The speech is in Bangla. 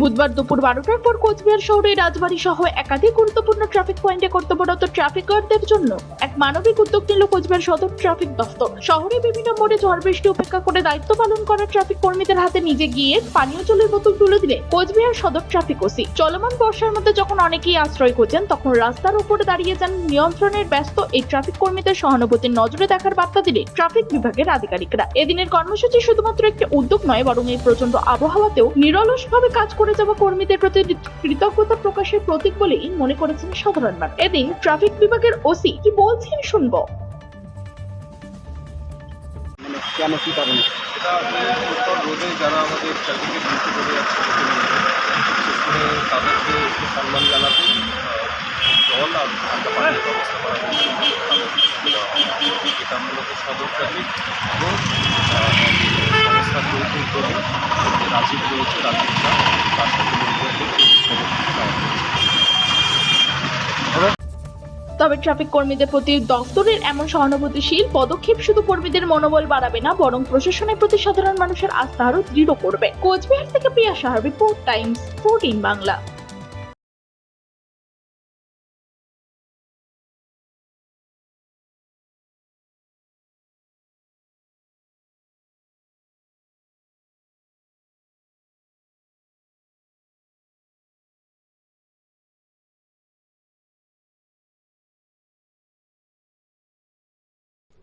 বুধবার দুপুর বারোটার পর কোচবিহার শহরে রাজবাড়ী সহ একাধিক গুরুত্বপূর্ণ ট্রাফিক পয়েন্টে কর্তব্যরত ট্রাফিক গার্ডদের জন্য এক মানবিক উদ্যোগ নিল কোচবিহার সদর ট্রাফিক দফতর। শহরে বিভিন্ন মোড়ে ঝড় বৃষ্টি উপেক্ষা করে দায়িত্ব পালন করা ট্রাফিক কর্মীদের হাতে নিজে গিয়ে পানীয় জলের বোতল তুলে দিলে কোচবিহার সদর ট্রাফিক ওসি। চলমান বর্ষার মধ্যে যখন অনেকেই আশ্রয় খোঁজেন, তখন রাস্তার উপরে দাঁড়িয়ে যান নিয়ন্ত্রণের ব্যস্ত এই ট্রাফিক কর্মীদের সহানুভূতির নজরে দেখার বার্তা দিলে ট্রাফিক বিভাগের আধিকারিকরা। এদিনের কর্মসূচি শুধুমাত্র একটি উদ্যোগ নয়, বরং এই প্রচণ্ড আবহাওয়াতেও নিরলসভাবে কাজ করে যাওয়া কর্মীদের প্রতি কৃতজ্ঞতা প্রকাশের প্রতীক বলেই মনে করেছেন সাধারণ মানুষ এদিন ট্রাফিক বিভাগের ওসি কি বলছেন শুনব। মানে কেন কি কারণে? রোডে যারা আমাদের ট্রাফিকে ডিউটি করে যাচ্ছে বিশেষ করে তাদেরকে সম্মান জানাতে জল আর ঠান্ডা পানির ব্যবস্থা করা হয়েছে তাদেরকে দেওয়া। এটা মূলত সদর ট্রাফিক এবং সংস্থার যৌথ রাজীব রয়েছে রাজীবরা তবে ট্রাফিক কর্মীদের প্রতি দফতরের এমন সহানুভূতিশীল পদক্ষেপ শুধু কর্মীদের মনোবল বাড়াবে না, বরং প্রশাসনের প্রতি সাধারণ মানুষের আস্থা আরও দৃঢ় করবে। কোচবিহার থেকে Priya Saha report Times fourteen Bangla